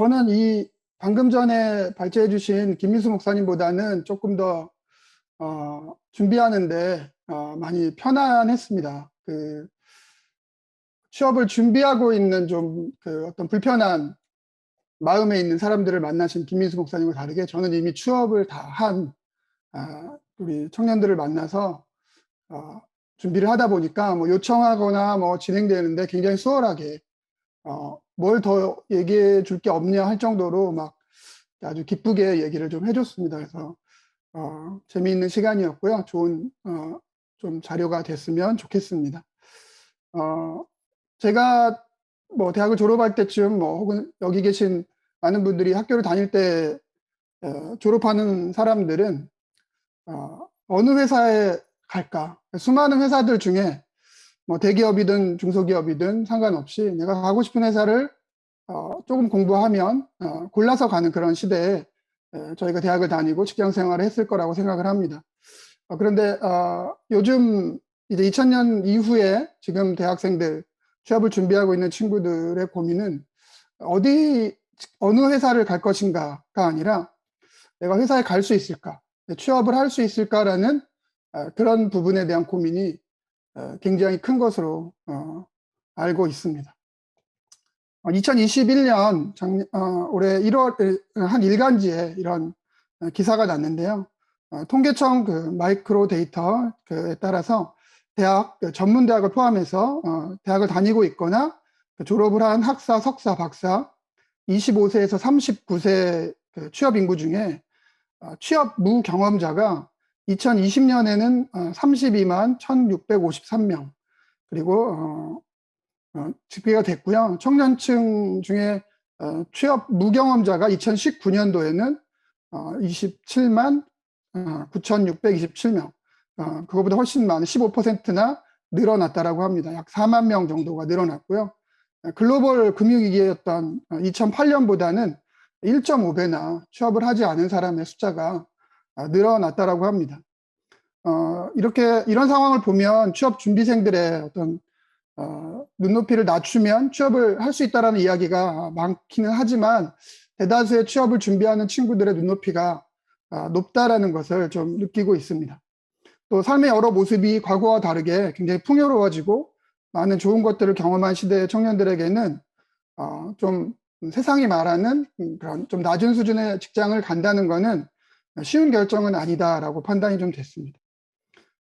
어, 저는 이 방금 전에 발제해 주신 김민수 목사님보다는 조금 더 어, 준비하는데 어, 많이 편안했습니다. 그 취업을 준비하고 있는 좀 그 어떤 불편한 마음에 있는 사람들을 만나신 김민수 목사님과 다르게 저는 이미 취업을 다한 아, 우리 청년들을 만나서 어, 준비를 하다 보니까 뭐 요청하거나 뭐 진행되는데 굉장히 수월하게 어, 뭘 더 얘기해 줄 게 없냐 할 정도로 막 아주 기쁘게 얘기를 좀 해줬습니다. 그래서 어, 재미있는 시간이었고요. 좋은 어, 좀 자료가 됐으면 좋겠습니다. 어, 제가 뭐 대학을 졸업할 때쯤 뭐 혹은 여기 계신 많은 분들이 학교를 다닐 때 어, 졸업하는 사람들은 어, 어느 회사에 갈까? 수많은 회사들 중에 뭐 대기업이든 중소기업이든 상관없이 내가 가고 싶은 회사를 어, 조금 공부하면 어, 골라서 가는 그런 시대에 에, 저희가 대학을 다니고 직장 생활을 했을 거라고 생각을 합니다. 어, 그런데 어, 요즘 이제 2000년 이후에 지금 대학생들 취업을 준비하고 있는 친구들의 고민은 어디 어느 회사를 갈 것인가가 아니라 내가 회사에 갈 수 있을까, 취업을 할 수 있을까라는 어, 그런 부분에 대한 고민이 어, 굉장히 큰 것으로 어, 알고 있습니다. 2021년 작, 올해 1월 한 일간지에 이런 기사가 났는데요. 통계청 그 마이크로 데이터에 따라서 대학 그 전문 대학을 포함해서 대학을 다니고 있거나 그 졸업을 한 학사, 석사, 박사 25세에서 39세 그 취업 인구 중에 취업 무경험자가 2020년에는 32만 1,653명 그리고 어, 어, 집계가 됐고요. 청년층 중에 어, 취업 무경험자가 2019년도에는 어, 27만 어, 9,627명 어, 그거보다 훨씬 많은 15%나 늘어났다라고 합니다. 약 4만 명 정도가 늘어났고요. 글로벌 금융위기였던 2008년보다는 1.5배나 취업을 하지 않은 사람의 숫자가 아, 늘어났다라고 합니다. 어, 이렇게 이런 상황을 보면 취업 준비생들의 어떤 어, 눈높이를 낮추면 취업을 할 수 있다라는 이야기가 많기는 하지만 대다수의 취업을 준비하는 친구들의 눈높이가 아, 높다라는 것을 좀 느끼고 있습니다. 또 삶의 여러 모습이 과거와 다르게 굉장히 풍요로워지고 많은 좋은 것들을 경험한 시대의 청년들에게는 어, 좀 세상이 말하는 그런 좀 낮은 수준의 직장을 간다는 것은 쉬운 결정은 아니다라고 판단이 좀 됐습니다.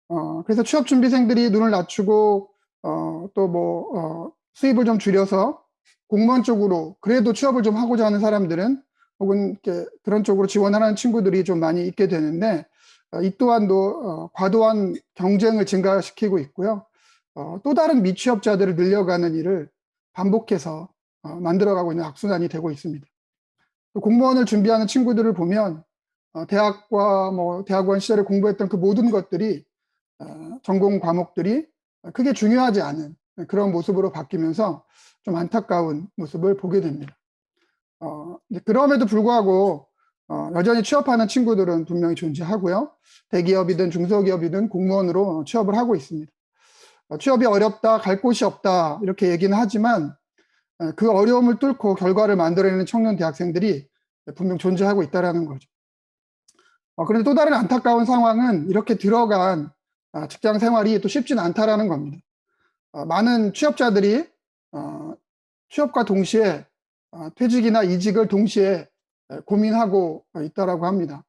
어, 그래서 취업 준비생들이 눈을 낮추고 어, 또뭐 어, 수입을 좀 줄여서 공무원 쪽으로 그래도 취업을 좀 하고자 하는 사람들은 혹은 이렇게 그런 쪽으로 지원하는 친구들이 좀 많이 있게 되는데 어, 이 또한도 어, 과도한 경쟁을 증가시키고 있고요. 어, 또 다른 미취업자들을 늘려가는 일을 반복해서 어, 만들어가고 있는 악순환이 되고 있습니다. 공무원을 준비하는 친구들을 보면 어, 대학과 뭐 대학원 시절에 공부했던 그 모든 것들이 어, 전공 과목들이 크게 중요하지 않은 그런 모습으로 바뀌면서 좀 안타까운 모습을 보게 됩니다. 어, 그럼에도 불구하고 어, 여전히 취업하는 친구들은 분명히 존재하고요. 대기업이든 중소기업이든 공무원으로 취업을 하고 있습니다. 어, 취업이 어렵다, 갈 곳이 없다 이렇게 얘기는 하지만 어, 그 어려움을 뚫고 결과를 만들어내는 청년 대학생들이 분명 존재하고 있다는 거죠. 어, 그런데 또 다른 안타까운 상황은 이렇게 들어간 아, 직장 생활이 또 쉽지는 않다라는 겁니다. 어, 많은 취업자들이 어, 취업과 동시에 어, 퇴직이나 이직을 동시에 고민하고 있다라고 합니다.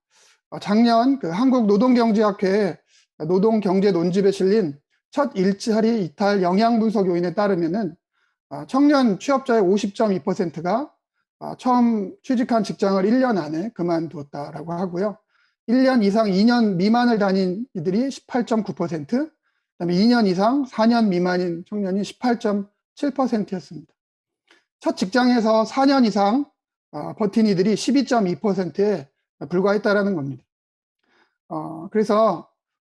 작년 그 한국노동경제학회 노동경제 논집에 실린 첫 일자리 이탈 영향 분석 요인에 따르면은 청년 취업자의 50.2%가 처음 취직한 직장을 1년 안에 그만두었다라고 하고요. 1년 이상 2년 미만을 다닌 이들이 18.9%, 그다음에 2년 이상 4년 미만인 청년이 18.7%였습니다. 첫 직장에서 4년 이상 어, 버틴 이들이 12.2%에 불과했다라는 겁니다. 어, 그래서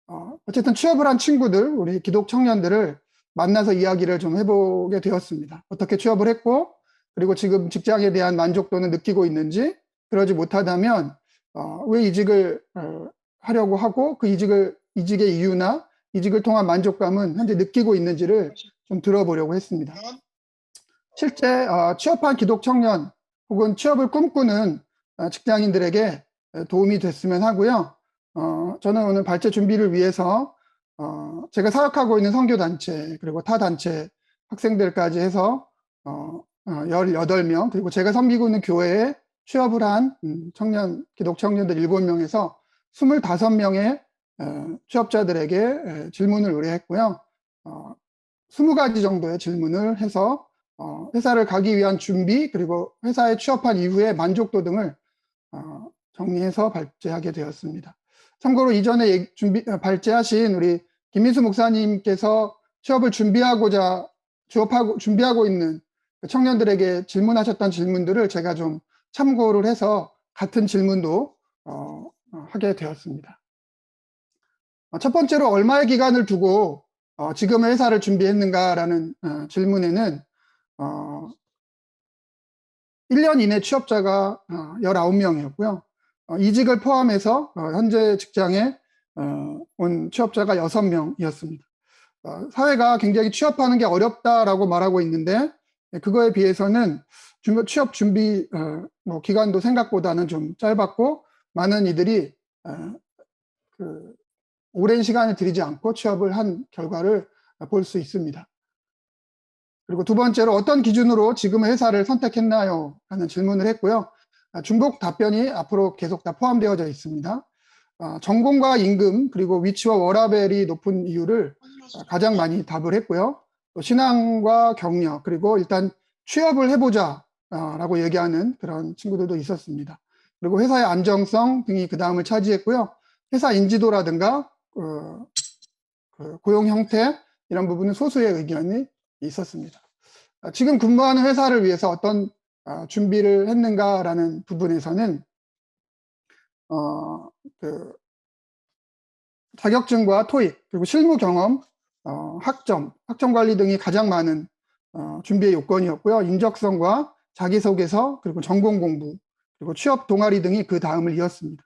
어, 어쨌든 취업을 한 친구들, 우리 기독 청년들을 만나서 이야기를 좀 해보게 되었습니다. 어떻게 취업을 했고, 그리고 지금 직장에 대한 만족도는 느끼고 있는지, 그러지 못하다면 어, 왜 이직을 어, 하려고 하고 그 이직을 이직의 이유나 이직을 통한 만족감은 현재 느끼고 있는지를 좀 들어보려고 했습니다. 실제 어, 취업한 기독 청년 혹은 취업을 꿈꾸는 어, 직장인들에게 도움이 됐으면 하고요. 어, 저는 오늘 발제 준비를 위해서 어, 제가 사역하고 있는 선교단체 그리고 타 단체 학생들까지 해서 어, 어, 18명 그리고 제가 섬기고 있는 교회에 취업을 한 음, 청년 기독 청년들 7명에서 25명의 어, 취업자들에게 에, 질문을 의뢰했고요. 어, 20가지 정도의 질문을 해서 어, 회사를 가기 위한 준비 그리고 회사에 취업한 이후의 만족도 등을 어, 정리해서 발제하게 되었습니다. 참고로 이전에 준비 어, 발제하신 우리 김민수 목사님께서 취업을 준비하고자 취업하고 준비하고 있는 그 청년들에게 질문하셨던 질문들을 제가 좀 참고를 해서 같은 질문도 어, 어, 하게 되었습니다. 어, 첫 번째로 얼마의 기간을 두고 어, 지금의 회사를 준비했는가라는 어, 질문에는 어, 1년 이내 취업자가 어, 19명이었고요. 어, 이직을 포함해서 어, 현재 직장에 어, 온 취업자가 6명이었습니다. 어, 사회가 굉장히 취업하는 게 어렵다라고 말하고 있는데 예, 그거에 비해서는 준- 취업 준비 어, 뭐 기간도 생각보다는 좀 짧았고 많은 이들이 어, 그 오랜 시간을 들이지 않고 취업을 한 결과를 볼 수 있습니다. 그리고 두 번째로 어떤 기준으로 지금의 회사를 선택했나요? 하는 질문을 했고요. 아, 중복 답변이 앞으로 계속 다 포함되어져 있습니다. 아, 전공과 임금 그리고 위치와 워라벨이 높은 이유를 아, 가장 많이 답을 했고요. 또 신앙과 경력 그리고 일단 취업을 해보자 아, 라고 얘기하는 그런 친구들도 있었습니다. 그리고 회사의 안정성 등이 그 다음을 차지했고요. 회사 인지도라든가 어, 그 고용 형태 이런 부분은 소수의 의견이 있었습니다. 아, 지금 근무하는 회사를 위해서 어떤 아, 준비를 했는가라는 부분에서는 어, 그 자격증과 토익 그리고 실무 경험, 어, 학점, 학점 관리 등이 가장 많은 어, 준비의 요건이었고요. 인적성과 자기소개서 그리고 전공 공부 그리고 취업 동아리 등이 그 다음을 이었습니다.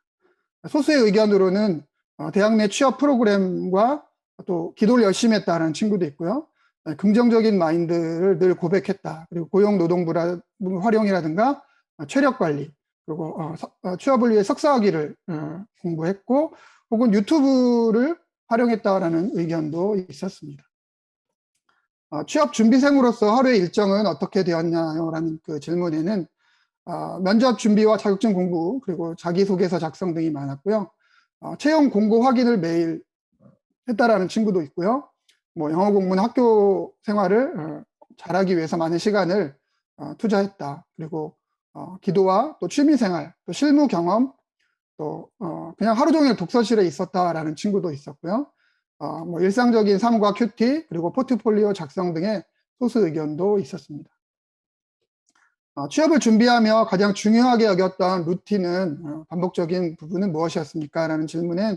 소수의 의견으로는 어, 대학 내 취업 프로그램과 또 기도를 열심히 했다는 친구도 있고요. 네, 긍정적인 마인드를 늘 고백했다. 그리고 고용노동부 활용이라든가 어, 체력 관리, 그리고 어, 취업을 위해 석사학위를 어, 공부했고, 혹은 유튜브를 활용했다라는 의견도 있었습니다. 어, 취업 준비생으로서 하루의 일정은 어떻게 되었나요? 라는 그 질문에는 어, 면접 준비와 자격증 공부, 그리고 자기소개서 작성 등이 많았고요. 어, 채용 공고 확인을 매일 했다라는 친구도 있고요. 뭐 영어 공부는 학교 생활을 어, 잘하기 위해서 많은 시간을 어, 투자했다. 그리고 어, 기도와 또 취미 생활, 또 실무 경험, 또 어, 그냥 하루 종일 독서실에 있었다라는 친구도 있었고요. 어, 뭐 일상적인 삶과 큐티 그리고 포트폴리오 작성 등의 소수 의견도 있었습니다. 어, 취업을 준비하며 가장 중요하게 여겼던 루틴은 어, 반복적인 부분은 무엇이었습니까? 라는 질문엔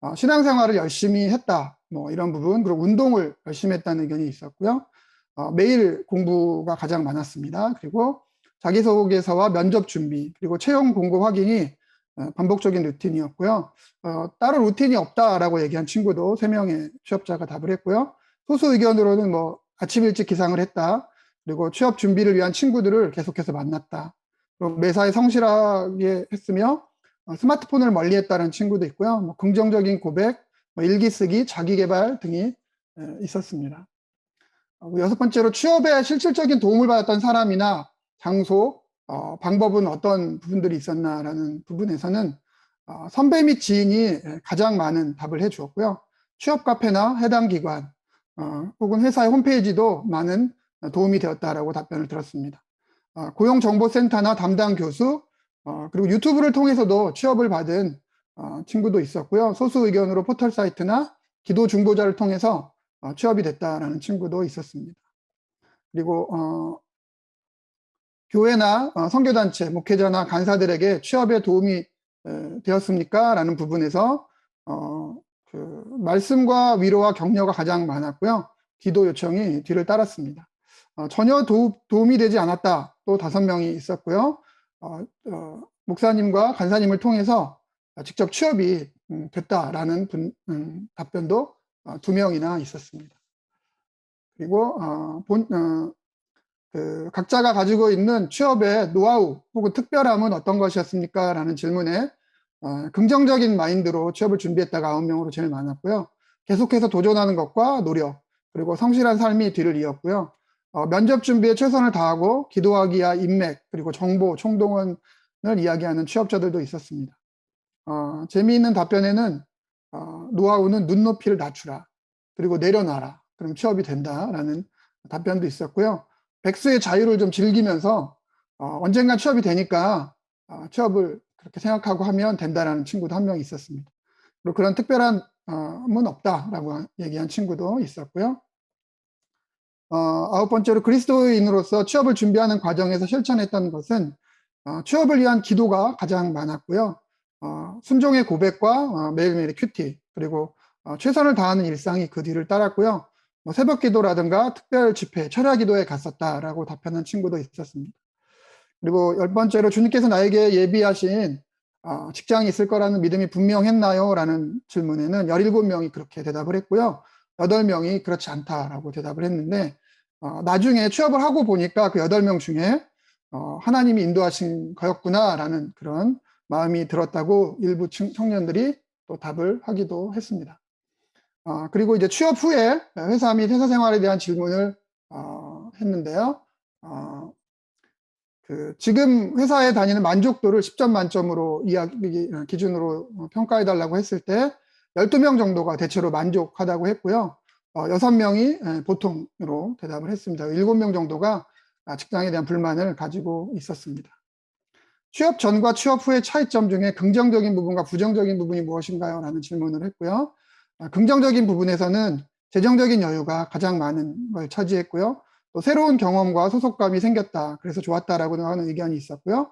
어, 신앙생활을 열심히 했다. 뭐 이런 부분, 그리고 운동을 열심히 했다는 의견이 있었고요. 어, 매일 공부가 가장 많았습니다. 그리고 자기소개서와 면접 준비, 그리고 채용 공고 확인이 어, 반복적인 루틴이었고요. 어, 따로 루틴이 없다라고 얘기한 친구도 세명의 취업자가 답을 했고요. 소수 의견으로는 뭐 아침 일찍 기상을 했다. 그리고 취업 준비를 위한 친구들을 계속해서 만났다. 그리고 매사에 성실하게 했으며 어, 스마트폰을 멀리했다는 친구도 있고요. 뭐 긍정적인 고백, 뭐 일기 쓰기, 자기 개발 등이 에, 있었습니다. 어, 여섯 번째로 취업에 실질적인 도움을 받았던 사람이나 장소, 어, 방법은 어떤 부분들이 있었나라는 부분에서는 어, 선배 및 지인이 에, 가장 많은 답을 해주었고요. 취업 카페나 해당 기관 어, 혹은 회사의 홈페이지도 많은 도움이 되었다라고 답변을 들었습니다. 어, 고용정보센터나 담당 교수 어, 그리고 유튜브를 통해서도 취업을 받은 어, 친구도 있었고요. 소수 의견으로 포털 사이트나 기도 중보자를 통해서 어, 취업이 됐다라는 친구도 있었습니다. 그리고 어, 교회나 어, 선교단체, 목회자나 간사들에게 취업에 도움이 에, 되었습니까? 라는 부분에서 어, 그 말씀과 위로와 격려가 가장 많았고요. 기도 요청이 뒤를 따랐습니다. 어, 전혀 도, 도움이 되지 않았다. 또 다섯 명이 있었고요. 어, 어, 목사님과 간사님을 통해서 직접 취업이 음, 됐다라는 분, 음, 답변도 어, 두 명이나 있었습니다. 그리고 어, 본, 어, 그 각자가 가지고 있는 취업의 노하우 혹은 특별함은 어떤 것이었습니까? 라는 질문에 어, 긍정적인 마인드로 취업을 준비했다가 9명으로 제일 많았고요. 계속해서 도전하는 것과 노력, 그리고 성실한 삶이 뒤를 이었고요. 어, 면접 준비에 최선을 다하고 기도하기야 인맥, 그리고 정보, 총동원을 이야기하는 취업자들도 있었습니다. 어, 재미있는 답변에는 어, 노하우는 눈높이를 낮추라. 그리고 내려놔라. 그럼 취업이 된다라는 답변도 있었고요. 백수의 자유를 좀 즐기면서 어, 언젠가 취업이 되니까 어, 취업을 그렇게 생각하고 하면 된다라는 친구도 한 명 있었습니다. 그리고 그런 특별한 은 없다라고 얘기한 친구도 있었고요. 어, 아홉 번째로 그리스도인으로서 취업을 준비하는 과정에서 실천했던 것은 어, 취업을 위한 기도가 가장 많았고요. 어, 순종의 고백과 어, 매일매일의 큐티 그리고 어, 최선을 다하는 일상이 그 뒤를 따랐고요. 뭐 새벽 기도라든가 특별 집회, 철야 기도에 갔었다라고 답하는 친구도 있었습니다. 그리고 열 번째로 주님께서 나에게 예비하신 어, 직장이 있을 거라는 믿음이 분명했나요? 라는 질문에는 17명이 그렇게 대답을 했고요. 8명이 그렇지 않다라고 대답을 했는데 어, 나중에 취업을 하고 보니까 그 8명 중에 어, 하나님이 인도하신 거였구나라는 그런 마음이 들었다고 일부 청년들이 또 답을 하기도 했습니다. 어, 그리고 이제 취업 후에 회사 및 회사 생활에 대한 질문을 어, 했는데요. 어, 그 지금 회사에 다니는 만족도를 10점 만점으로 이야기 기준으로 평가해 달라고 했을 때 12명 정도가 대체로 만족하다고 했고요. 어, 6명이 보통으로 대답을 했습니다. 7명 정도가 직장에 대한 불만을 가지고 있었습니다. 취업 전과 취업 후의 차이점 중에 긍정적인 부분과 부정적인 부분이 무엇인가요? 라는 질문을 했고요. 아, 긍정적인 부분에서는 재정적인 여유가 가장 많은 걸 차지했고요. 또 새로운 경험과 소속감이 생겼다. 그래서 좋았다라고 하는 의견이 있었고요.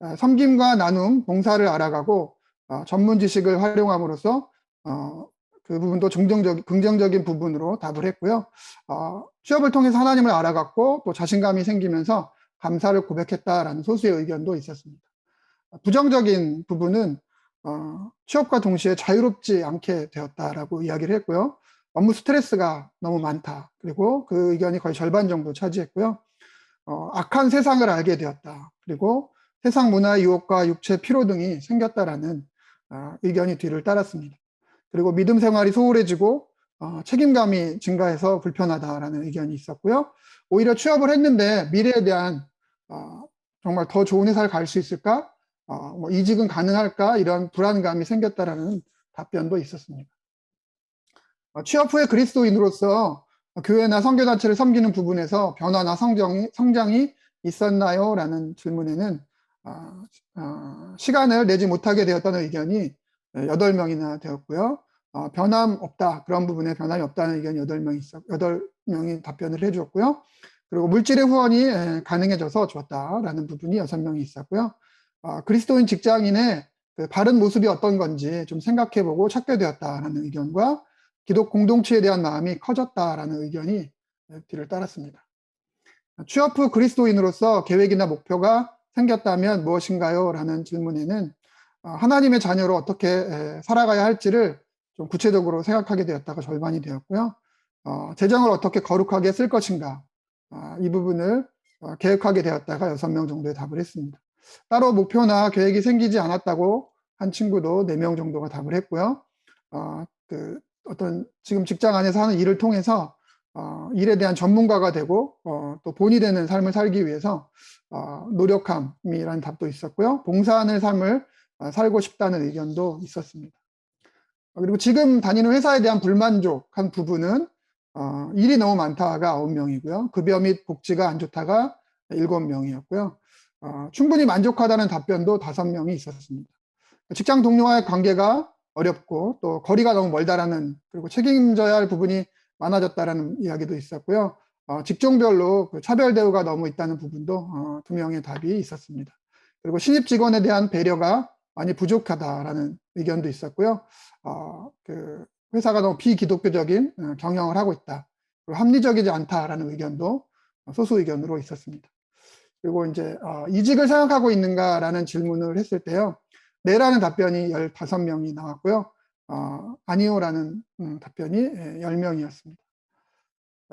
아, 섬김과 나눔, 봉사를 알아가고 어, 전문 지식을 활용함으로써 어, 그 부분도 긍정적, 긍정적인 부분으로 답을 했고요. 어, 취업을 통해서 하나님을 알아갔고 또 자신감이 생기면서 감사를 고백했다라는 소수의 의견도 있었습니다. 부정적인 부분은 어, 취업과 동시에 자유롭지 않게 되었다라고 이야기를 했고요. 업무 스트레스가 너무 많다. 그리고 그 의견이 거의 절반 정도 차지했고요. 어, 악한 세상을 알게 되었다. 그리고 세상 문화의 유혹과 육체 피로 등이 생겼다라는 어, 의견이 뒤를 따랐습니다. 그리고 믿음 생활이 소홀해지고 어, 책임감이 증가해서 불편하다라는 의견이 있었고요. 오히려 취업을 했는데 미래에 대한 어, 정말 더 좋은 회사를 갈 수 있을까? 어, 뭐 이직은 가능할까 이런 불안감이 생겼다라는 답변도 있었습니다. 어, 취업 후에 그리스도인으로서 교회나 선교단체를 섬기는 부분에서 변화나 성장이, 성장이 있었나요? 라는 질문에는 어, 어, 시간을 내지 못하게 되었다는 의견이 8명이나 되었고요. 어, 변함 없다. 그런 부분에 변함이 없다는 의견이 8명이 있었, 8명이 답변을 해주었고요. 그리고 물질의 후원이 가능해져서 좋았다라는 부분이 6명이 있었고요. 어, 그리스도인 직장인의 그 바른 모습이 어떤 건지 좀 생각해보고 찾게 되었다라는 의견과 기독 공동체에 대한 마음이 커졌다라는 의견이 뒤를 따랐습니다. 취업 후 그리스도인으로서 계획이나 목표가 생겼다면 무엇인가요? 라는 질문에는 어, 하나님의 자녀로 어떻게 살아가야 할지를 좀 구체적으로 생각하게 되었다가 절반이 되었고요. 어, 재정을 어떻게 거룩하게 쓸 것인가 어, 이 부분을 어, 계획하게 되었다가 6명 정도의 답을 했습니다. 따로 목표나 계획이 생기지 않았다고 한 친구도 4명 정도가 답을 했고요. 어, 그 어떤 지금 직장 안에서 하는 일을 통해서 어, 일에 대한 전문가가 되고 어, 또 본이 되는 삶을 살기 위해서 어, 노력함이라는 답도 있었고요. 봉사하는 삶을 어, 살고 싶다는 의견도 있었습니다. 어, 그리고 지금 다니는 회사에 대한 불만족한 부분은 어, 일이 너무 많다가 9명이고요. 급여 및 복지가 안 좋다가 7명이었고요. 어, 충분히 만족하다는 답변도 다섯 명이 있었습니다. 직장 동료와의 관계가 어렵고 또 거리가 너무 멀다라는 그리고 책임져야 할 부분이 많아졌다라는 이야기도 있었고요. 어, 직종별로 그 차별 대우가 너무 있다는 부분도 어, 두 명의 답이 있었습니다. 그리고 신입 직원에 대한 배려가 많이 부족하다라는 의견도 있었고요. 어, 그 회사가 너무 비기독교적인 어, 경영을 하고 있다. 그리고 합리적이지 않다라는 의견도 소수 의견으로 있었습니다. 그리고 이제 어, 이직을 생각하고 있는가라는 질문을 했을 때요. 네라는 답변이 15명이 나왔고요. 어, 아니요라는 음, 답변이 10명이었습니다.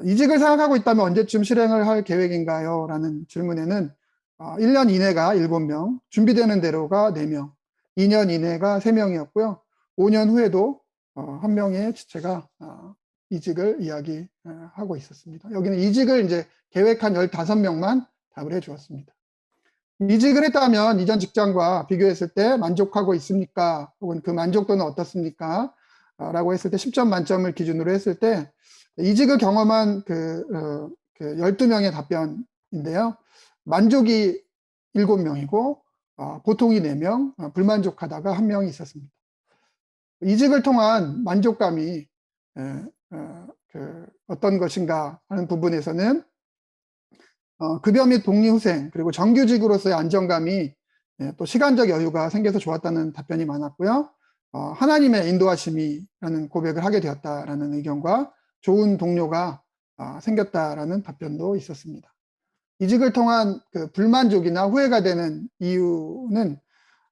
예, 이직을 생각하고 있다면 언제쯤 실행을 할 계획인가요? 라는 질문에는 어, 1년 이내가 7명, 준비되는 대로가 4명, 2년 이내가 3명이었고요. 5년 후에도 어, 한 명의 지체가 어, 이직을 이야기하고 있었습니다. 여기는 이직을 이제 계획한 15명만 답을 해 주었습니다. 이직을 했다면 이전 직장과 비교했을 때 만족하고 있습니까? 혹은 그 만족도는 어떻습니까? 어, 라고 했을 때 10점 만점을 기준으로 했을 때 이직을 경험한 그, 어, 그 12명의 답변인데요. 만족이 7명이고 어, 보통이 4명, 어, 불만족하다가 1명이 있었습니다. 이직을 통한 만족감이 에, 어, 그 어떤 것인가 하는 부분에서는 어, 급여 및 독립후생 그리고 정규직으로서의 안정감이 예, 또 시간적 여유가 생겨서 좋았다는 답변이 많았고요. 어, 하나님의 인도하심이라는 고백을 하게 되었다라는 의견과 좋은 동료가 아, 생겼다라는 답변도 있었습니다. 이직을 통한 그 불만족이나 후회가 되는 이유는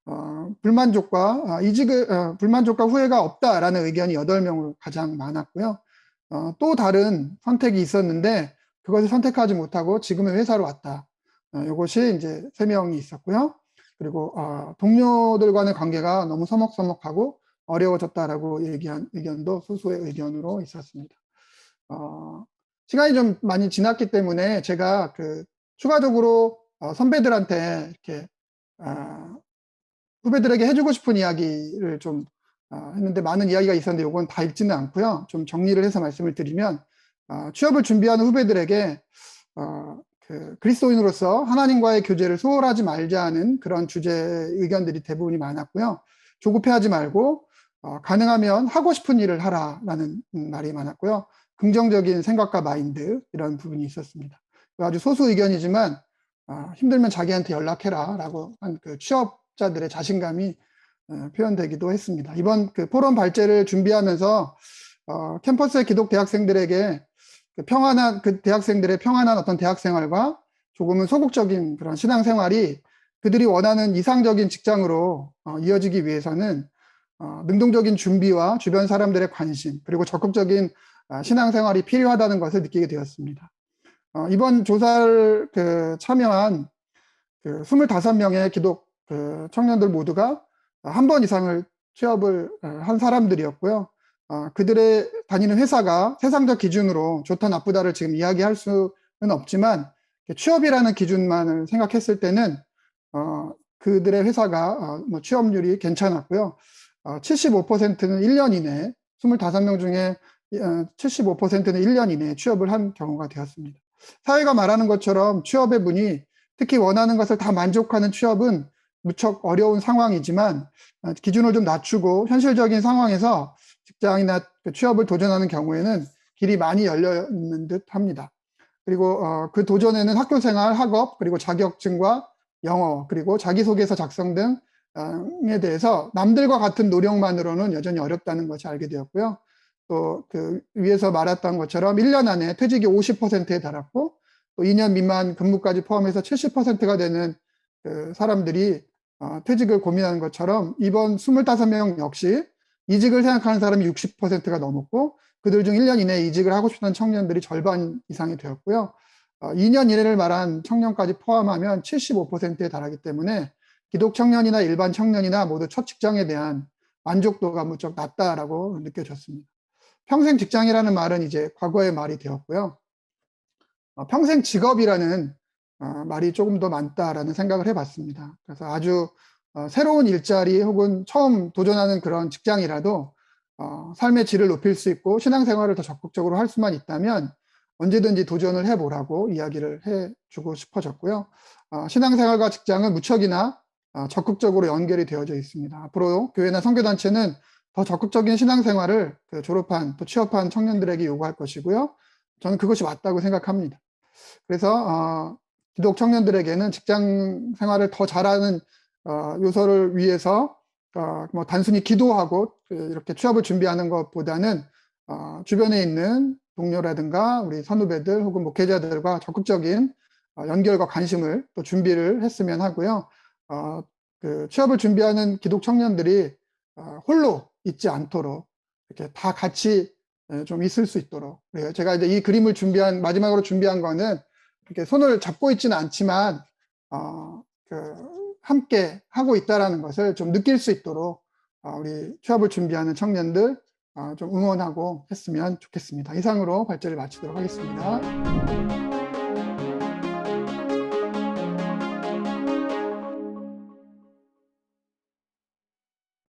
어, 불만족과 아, 이직을 어, 불만족과 후회가 없다라는 의견이 8명으로 가장 많았고요. 어, 또 다른 선택이 있었는데 그것을 선택하지 못하고 지금의 회사로 왔다. 어, 이것이 이제 3명이 있었고요. 그리고 어, 동료들 과의 관계가 너무 서먹서먹하고 어려워졌다라고 얘기한 의견도 소수의 의견으로 있었습니다. 어, 시간이 좀 많이 지났기 때문에 제가 그 추가적으로 어, 선배들한테 이렇게 어, 후배들에게 해주고 싶은 이야기를 좀 어, 했는데 많은 이야기가 있었는데 이건 다 읽지는 않고요. 좀 정리를 해서 말씀을 드리면 어, 취업을 준비하는 후배들에게 어, 그 그리스도인으로서 하나님과의 교제를 소홀하지 말자는 그런 주제 의견들이 대부분이 많았고요. 조급해하지 말고 어, 가능하면 하고 싶은 일을 하라라는 말이 많았고요. 긍정적인 생각과 마인드 이런 부분이 있었습니다. 아주 소수 의견이지만 어, 힘들면 자기한테 연락해라라고 한 그 취업자들의 자신감이 어, 표현되기도 했습니다. 이번 그 포럼 발제를 준비하면서 어, 캠퍼스의 기독 대학생들에게 그 평안한 그 대학생들의 평안한 어떤 대학 생활과 조금은 소극적인 그런 신앙 생활이 그들이 원하는 이상적인 직장으로 어, 이어지기 위해서는 어, 능동적인 준비와 주변 사람들의 관심 그리고 적극적인 어, 신앙 생활이 필요하다는 것을 느끼게 되었습니다. 어, 이번 조사를 그 참여한 그 25명의 기독 그 청년들 모두가 한 번 이상을 취업을 어, 한 사람들이었고요. 어, 그들의 다니는 회사가 세상적 기준으로 좋다 나쁘다를 지금 이야기할 수는 없지만 취업이라는 기준만을 생각했을 때는 어, 그들의 회사가 어, 뭐 취업률이 괜찮았고요. 어, 75%는 1년 이내, 25명 중에 75%는 어, 1년 이내에 취업을 한 경우가 되었습니다. 사회가 말하는 것처럼 취업의 문이 특히 원하는 것을 다 만족하는 취업은 무척 어려운 상황이지만 어, 기준을 좀 낮추고 현실적인 상황에서 직장이나 그 취업을 도전하는 경우에는 길이 많이 열려 있는 듯 합니다. 그리고 어, 그 도전에는 학교 생활, 학업, 그리고 자격증과 영어, 그리고 자기소개서 작성 등에 대해서 남들과 같은 노력만으로는 여전히 어렵다는 것을 알게 되었고요. 또 그 위에서 말했던 것처럼 1년 안에 퇴직이 50%에 달았고 또 2년 미만 근무까지 포함해서 70%가 되는 그 사람들이 어, 퇴직을 고민하는 것처럼 이번 25명 역시 이직을 생각하는 사람이 60%가 넘었고 그들 중 1년 이내에 이직을 하고 싶다는 청년들이 절반 이상이 되었고요. 어, 2년 이내를 말한 청년까지 포함하면 75%에 달하기 때문에 기독 청년이나 일반 청년이나 모두 첫 직장에 대한 만족도가 무척 낮다라고 느껴졌습니다. 평생 직장이라는 말은 이제 과거의 말이 되었고요. 어, 평생 직업이라는 어, 말이 조금 더 많다라는 생각을 해봤습니다. 그래서 아주 어, 새로운 일자리 혹은 처음 도전하는 그런 직장이라도 어, 삶의 질을 높일 수 있고 신앙생활을 더 적극적으로 할 수만 있다면 언제든지 도전을 해보라고 이야기를 해주고 싶어졌고요. 어, 신앙생활과 직장은 무척이나 어, 적극적으로 연결이 되어져 있습니다. 앞으로 교회나 선교단체는 더 적극적인 신앙생활을 그 졸업한 또 취업한 청년들에게 요구할 것이고요. 저는 그것이 맞다고 생각합니다. 그래서 어, 기독 청년들에게는 직장 생활을 더 잘하는 어, 요소를 위해서 어, 뭐 단순히 기도하고 그 이렇게 취업을 준비하는 것보다는 어, 주변에 있는 동료라든가 우리 선후배들 혹은 목회자들과 적극적인 어, 연결과 관심을 또 준비를 했으면 하고요. 어, 그 취업을 준비하는 기독 청년들이 어, 홀로 있지 않도록 이렇게 다 같이 예, 좀 있을 수 있도록. 제가 이제 이 그림을 준비한, 마지막으로 준비한 거는 이렇게 손을 잡고 있지는 않지만, 어, 그, 함께 하고 있다라는 것을 좀 느낄 수 있도록, 어, 우리 취업을 준비하는 청년들, 어, 좀 응원하고 했으면 좋겠습니다. 이상으로 발제를 마치도록 하겠습니다.